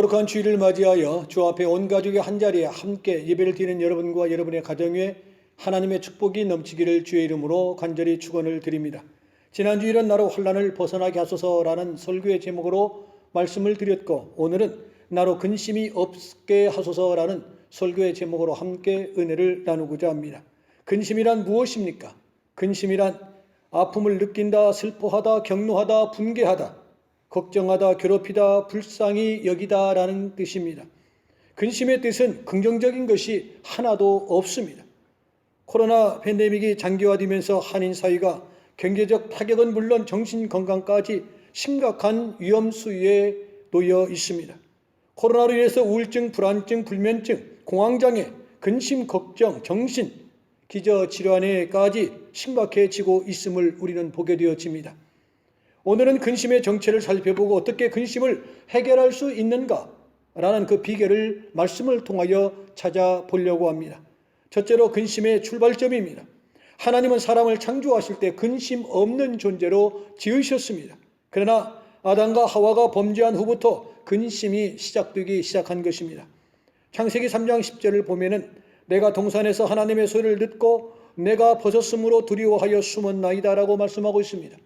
거룩한 주일을 맞이하여 주 앞에 온 가족이 한자리에 함께 예배를 드리는 여러분과 여러분의 가정 위에 하나님의 축복이 넘치기를 주의 이름으로 간절히 축원을 드립니다. 지난 주일은 나로 환란을 벗어나게 하소서라는 설교의 제목으로 말씀을 드렸고 오늘은 나로 근심이 없게 하소서라는 설교의 제목으로 함께 은혜를 나누고자 합니다. 근심이란 무엇입니까? 근심이란 아픔을 느낀다, 슬퍼하다, 격노하다, 분개하다, 걱정하다, 괴롭히다, 불쌍히 여기다라는 뜻입니다. 근심의 뜻은 긍정적인 것이 하나도 없습니다. 코로나 팬데믹이 장기화되면서 한인 사회가 경제적 타격은 물론 정신 건강까지 심각한 위험 수위에 놓여 있습니다. 코로나로 인해서 우울증, 불안증, 불면증, 공황장애, 근심, 걱정, 정신, 기저 질환에까지 심각해지고 있음을 우리는 보게 되어집니다. 오늘은 근심의 정체를 살펴보고 어떻게 근심을 해결할 수 있는가? 라는 그 비결을 말씀을 통하여 찾아보려고 합니다. 첫째로 근심의 출발점입니다. 하나님은 사람을 창조하실 때 근심 없는 존재로 지으셨습니다. 그러나 아담과 하와가 범죄한 후부터 근심이 시작되기 시작한 것입니다. 창세기 3장 10절을 보면은 내가 동산에서 하나님의 소리를 듣고 내가 벗었으므로 두려워하여 숨었나이다라고 말씀하고 있습니다.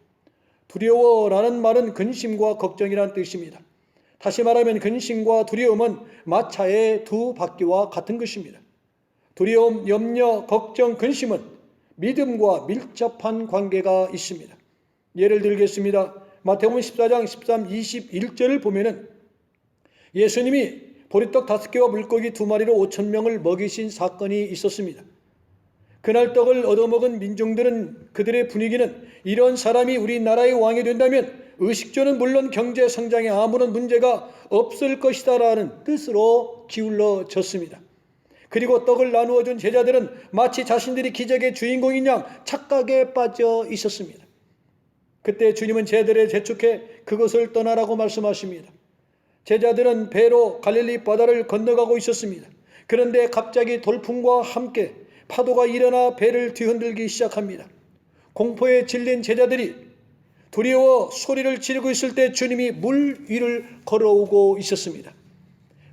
두려워라는 말은 근심과 걱정이라는 뜻입니다. 다시 말하면 근심과 두려움은 마차의 두 바퀴와 같은 것입니다. 두려움, 염려, 걱정, 근심은 믿음과 밀접한 관계가 있습니다. 예를 들겠습니다. 마태복음 14장 13, 21절을 보면은 예수님이 보리떡 다섯 개와 물고기 두 마리로 오천 명을 먹이신 사건이 있었습니다. 그날 떡을 얻어먹은 민중들은 그들의 분위기는 이런 사람이 우리나라의 왕이 된다면 의식주는 물론 경제 성장에 아무런 문제가 없을 것이다라는 뜻으로 기울어졌습니다. 그리고 떡을 나누어 준 제자들은 마치 자신들이 기적의 주인공인 양 착각에 빠져 있었습니다. 그때 주님은 제자들에 재촉해 그것을 떠나라고 말씀하십니다. 제자들은 배로 갈릴리 바다를 건너가고 있었습니다. 그런데 갑자기 돌풍과 함께 파도가 일어나 배를 뒤흔들기 시작합니다. 공포에 질린 제자들이 두려워 소리를 지르고 있을 때 주님이 물 위를 걸어오고 있었습니다.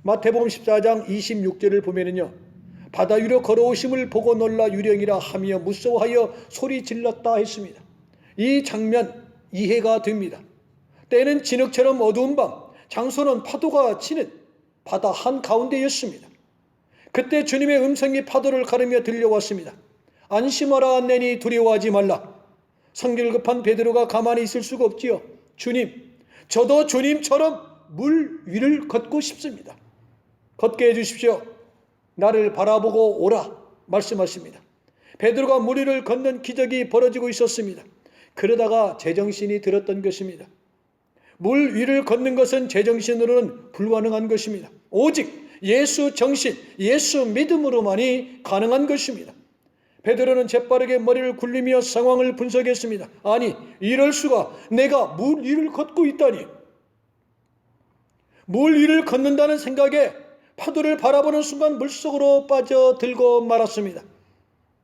마태복음 14장 26절을 보면은요. 바다 위로 걸어오심을 보고 놀라 유령이라 하며 무서워하여 소리 질렀다 했습니다. 이 장면 이해가 됩니다. 때는 진흙처럼 어두운 밤, 장소는 파도가 치는 바다 한가운데였습니다. 그때 주님의 음성이 파도를 가르며 들려왔습니다. 안심하라 내니 두려워하지 말라. 성질 급한 베드로가 가만히 있을 수가 없지요. 주님, 저도 주님처럼 물 위를 걷고 싶습니다. 걷게 해주십시오. 나를 바라보고 오라 말씀하십니다. 베드로가 물 위를 걷는 기적이 벌어지고 있었습니다. 그러다가 제정신이 들었던 것입니다. 물 위를 걷는 것은 제정신으로는 불가능한 것입니다. 오직 예수 정신, 예수 믿음으로만이 가능한 것입니다. 베드로는 재빠르게 머리를 굴리며 상황을 분석했습니다. 아니, 이럴 수가 내가 물 위를 걷고 있다니. 물 위를 걷는다는 생각에 파도를 바라보는 순간 물속으로 빠져들고 말았습니다.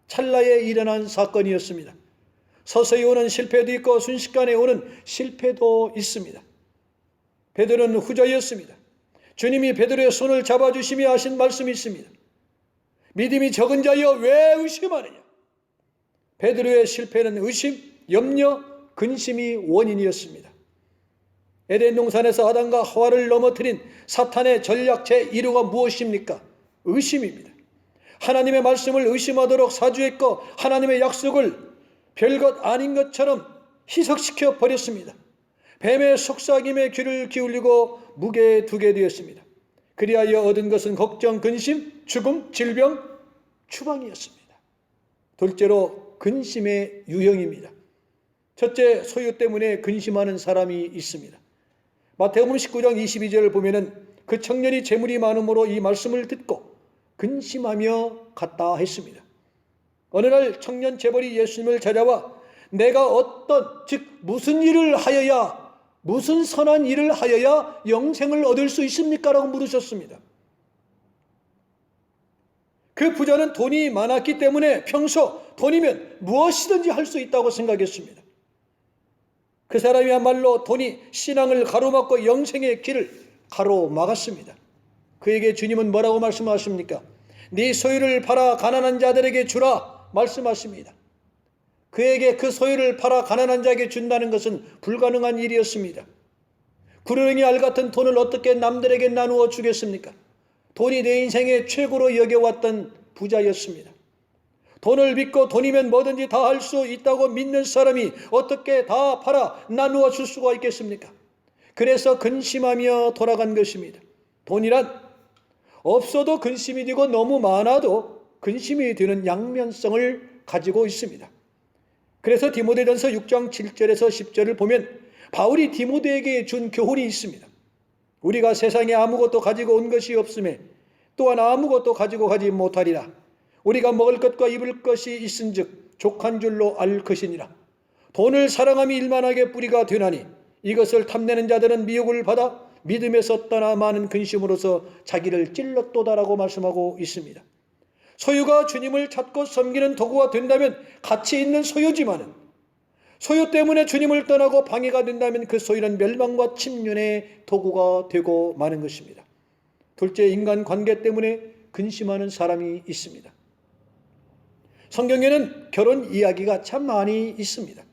찰나에 일어난 사건이었습니다. 서서히 오는 실패도 있고 순식간에 오는 실패도 있습니다. 베드로는 후자였습니다. 주님이 베드로의 손을 잡아주시며 하신 말씀이 있습니다. 믿음이 적은 자여 왜 의심하느냐? 베드로의 실패는 의심, 염려, 근심이 원인이었습니다. 에덴 동산에서 아담과 하와를 넘어뜨린 사탄의 전략 제 1호가 무엇입니까? 의심입니다. 하나님의 말씀을 의심하도록 사주했고 하나님의 약속을 별것 아닌 것처럼 희석시켜 버렸습니다. 뱀의 속삭임에 귀를 기울이고 무게 두게 되었습니다. 그리하여 얻은 것은 걱정, 근심, 죽음, 질병, 추방이었습니다. 둘째로 근심의 유형입니다. 첫째, 소유 때문에 근심하는 사람이 있습니다. 마태복음 19장 22절을 보면은 그 청년이 재물이 많음으로 이 말씀을 듣고 근심하며 갔다 했습니다. 어느 날 청년 재벌이 예수님을 찾아와 내가 어떤 즉 무슨 일을 하여야 무슨 선한 일을 하여야 영생을 얻을 수 있습니까? 라고 물으셨습니다. 그 부자는 돈이 많았기 때문에 평소 돈이면 무엇이든지 할 수 있다고 생각했습니다. 그 사람이야말로 돈이 신앙을 가로막고 영생의 길을 가로막았습니다. 그에게 주님은 뭐라고 말씀하십니까? 네 소유를 팔아 가난한 자들에게 주라 말씀하십니다. 그에게 그 소유를 팔아 가난한 자에게 준다는 것은 불가능한 일이었습니다. 구르릉이 알 같은 돈을 어떻게 남들에게 나누어 주겠습니까? 돈이 내 인생의 최고로 여겨왔던 부자였습니다. 돈을 믿고 돈이면 뭐든지 다 할 수 있다고 믿는 사람이 어떻게 다 팔아 나누어 줄 수가 있겠습니까? 그래서 근심하며 돌아간 것입니다. 돈이란 없어도 근심이 되고 너무 많아도 근심이 되는 양면성을 가지고 있습니다. 그래서 디모데전서 6장 7절에서 10절을 보면 바울이 디모데에게 준 교훈이 있습니다. 우리가 세상에 아무것도 가지고 온 것이 없음에 또한 아무것도 가지고 가지 못하리라. 우리가 먹을 것과 입을 것이 있은즉 족한 줄로 알 것이니라. 돈을 사랑함이 일만하게 뿌리가 되나니 이것을 탐내는 자들은 미혹을 받아 믿음에서 떠나 많은 근심으로서 자기를 찔렀도다라고 말씀하고 있습니다. 소유가 주님을 찾고 섬기는 도구가 된다면 가치 있는 소유지만은 소유 때문에 주님을 떠나고 방해가 된다면 그 소유는 멸망과 침륜의 도구가 되고 마는 것입니다. 둘째, 인간 관계 때문에 근심하는 사람이 있습니다. 성경에는 결혼 이야기가 참 많이 있습니다.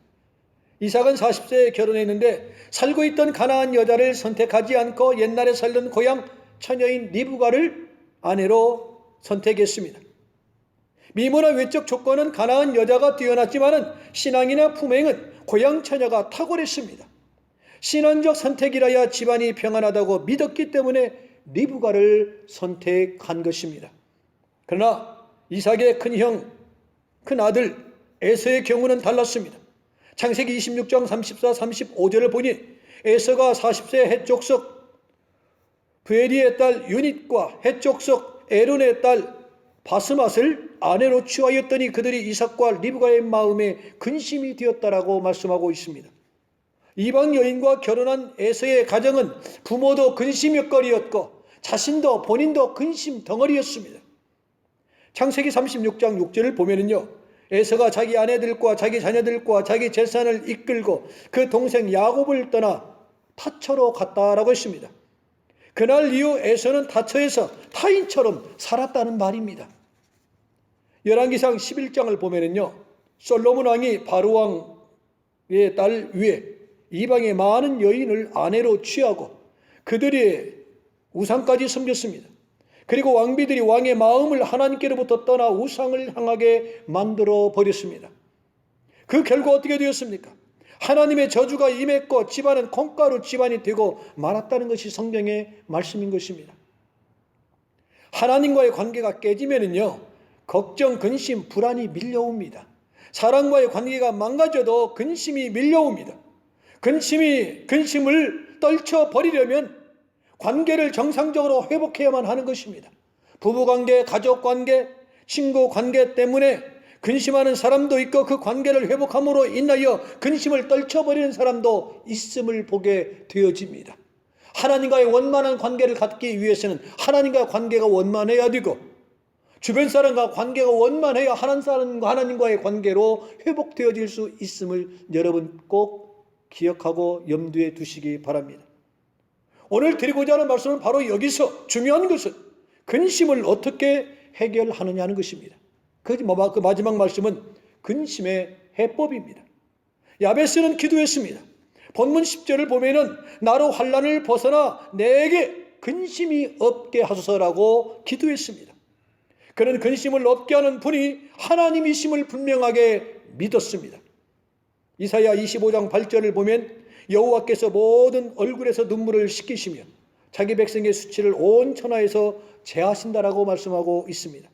이삭은 40세에 결혼했는데 살고 있던 가나안 여자를 선택하지 않고 옛날에 살던 고향 처녀인 리브가를 아내로 선택했습니다. 미모나 외적 조건은 가나안 여자가 뛰어났지만은 신앙이나 품행은 고향 처녀가 탁월했습니다. 신앙적 선택이라야 집안이 평안하다고 믿었기 때문에 리브가를 선택한 것입니다. 그러나 이삭의 큰 형, 큰 아들 에서의 경우는 달랐습니다. 창세기 26장 34, 35절을 보니 에서가 40세 해족석 부에리의 딸 유닛과 해족석 에론의 딸 바스맛을 아내로 취하였더니 그들이 이삭과 리브가의 마음에 근심이 되었다라고 말씀하고 있습니다. 이방 여인과 결혼한 에서의 가정은 부모도 근심역거리였고 자신도 본인도 근심 덩어리였습니다. 창세기 36장 6절을 보면은요. 에서가 자기 아내들과 자기 자녀들과 자기 재산을 이끌고 그 동생 야곱을 떠나 타처로 갔다라고 했습니다. 그날 이후 에서는 타처에서 타인처럼 살았다는 말입니다. 열왕기상 11장을 보면은요. 솔로몬 왕이 바로 왕의 딸 위에 이방의 많은 여인을 아내로 취하고 그들의 우상까지 섬겼습니다. 그리고 왕비들이 왕의 마음을 하나님께로부터 떠나 우상을 향하게 만들어 버렸습니다. 그 결과 어떻게 되었습니까? 하나님의 저주가 임했고 집안은 콩가루 집안이 되고 말았다는 것이 성경의 말씀인 것입니다. 하나님과의 관계가 깨지면은요, 걱정, 근심, 불안이 밀려옵니다. 사랑과의 관계가 망가져도 근심이 밀려옵니다. 근심이, 근심을 떨쳐 버리려면 관계를 정상적으로 회복해야만 하는 것입니다. 부부 관계, 가족 관계, 친구 관계 때문에 근심하는 사람도 있고 그 관계를 회복함으로 인하여 근심을 떨쳐버리는 사람도 있음을 보게 되어집니다. 하나님과의 원만한 관계를 갖기 위해서는 하나님과의 관계가 원만해야 되고 주변 사람과 관계가 원만해야 하나님 사람과 하나님과의 관계로 회복되어질 수 있음을 여러분 꼭 기억하고 염두에 두시기 바랍니다. 오늘 드리고자 하는 말씀은 바로 여기서 중요한 것은 근심을 어떻게 해결하느냐는 것입니다. 그 마지막 말씀은 근심의 해법입니다. 야베스는 기도했습니다. 본문 10절을 보면은 나로 환란을 벗어나 내게 근심이 없게 하소서라고 기도했습니다. 그는 근심을 없게 하는 분이 하나님이심을 분명하게 믿었습니다. 이사야 25장 8절을 보면 여호와께서 모든 얼굴에서 눈물을 씻기시며 자기 백성의 수치를 온 천하에서 제하신다라고 말씀하고 있습니다.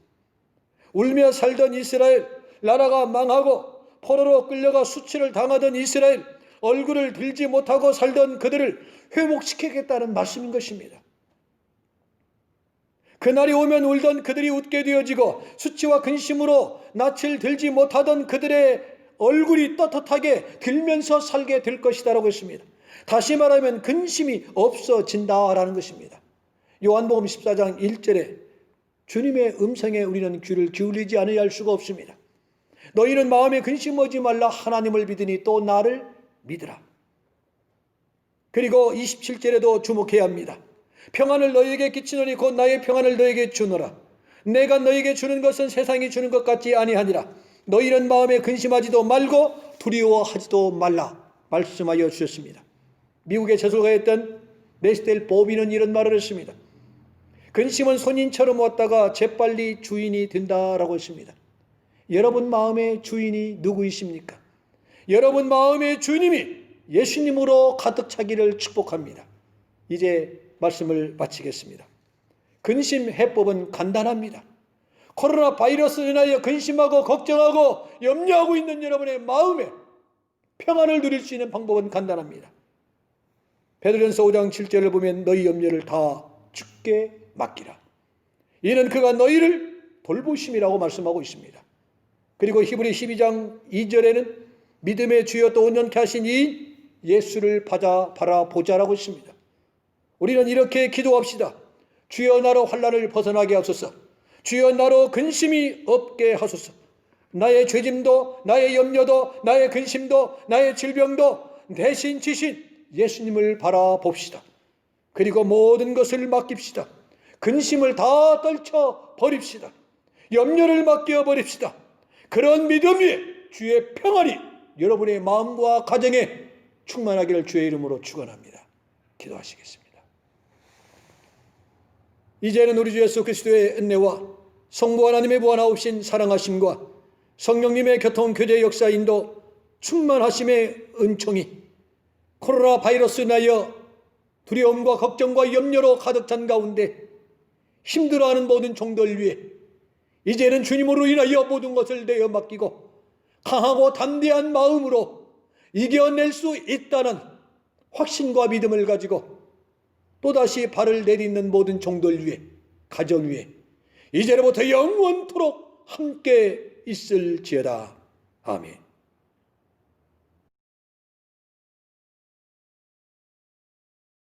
울며 살던 이스라엘 나라가 망하고 포로로 끌려가 수치를 당하던 이스라엘 얼굴을 들지 못하고 살던 그들을 회복시키겠다는 말씀인 것입니다. 그날이 오면 울던 그들이 웃게 되어지고 수치와 근심으로 낯을 들지 못하던 그들의 얼굴이 떳떳하게 들면서 살게 될 것이다라고 했습니다. 다시 말하면 근심이 없어진다라는 것입니다. 요한복음 14장 1절에 주님의 음성에 우리는 귀를 기울이지 않아야 할 수가 없습니다. 너희는 마음에 근심하지 말라 하나님을 믿으니 또 나를 믿으라. 그리고 27절에도 주목해야 합니다. 평안을 너희에게 끼치노니 곧 나의 평안을 너희에게 주노라. 내가 너희에게 주는 것은 세상이 주는 것 같지 아니하니라. 너희는 마음에 근심하지도 말고 두려워하지도 말라. 말씀하여 주셨습니다. 미국의 저술가였던 네스텔 보비는 이런 말을 했습니다. 근심은 손님처럼 왔다가 재빨리 주인이 된다라고 했습니다. 여러분 마음의 주인이 누구이십니까? 여러분 마음의 주님이 예수님으로 가득 차기를 축복합니다. 이제 말씀을 마치겠습니다. 근심 해법은 간단합니다. 코로나 바이러스로 인하여 근심하고 걱정하고 염려하고 있는 여러분의 마음에 평안을 누릴 수 있는 방법은 간단합니다. 베드로전서 5장 7절을 보면 너희 염려를 다 주께 맡기라. 이는 그가 너희를 돌보심이라고 말씀하고 있습니다. 그리고 히브리 12장 2절에는 믿음의 주여 또 온전케 하신 이 예수를 받아 바라보자라고 있습니다. 우리는 이렇게 기도합시다. 주여 나로 환란을 벗어나게 하소서. 주여 나로 근심이 없게 하소서. 나의 죄짐도 나의 염려도 나의 근심도 나의 질병도 대신 지신 예수님을 바라봅시다. 그리고 모든 것을 맡깁시다. 근심을 다 떨쳐 버립시다. 염려를 맡겨 버립시다. 그런 믿음 위에 주의 평안이 여러분의 마음과 가정에 충만하기를 주의 이름으로 축원합니다. 기도하시겠습니다. 이제는 우리 주 예수 그리스도의 은혜와 성부 하나님의 무한하옵신 사랑하심과 성령님의 교통 교제 역사 인도 충만하심의 은총이 코로나 바이러스 인하여 두려움과 걱정과 염려로 가득 찬 가운데 힘들어하는 모든 종들 위해 이제는 주님으로 인하여 모든 것을 내어 맡기고 강하고 담대한 마음으로 이겨낼 수 있다는 확신과 믿음을 가지고 또다시 발을 내딛는 모든 종들 위해 가정 위해 이제로부터 영원토록 함께 있을지어다. 아멘.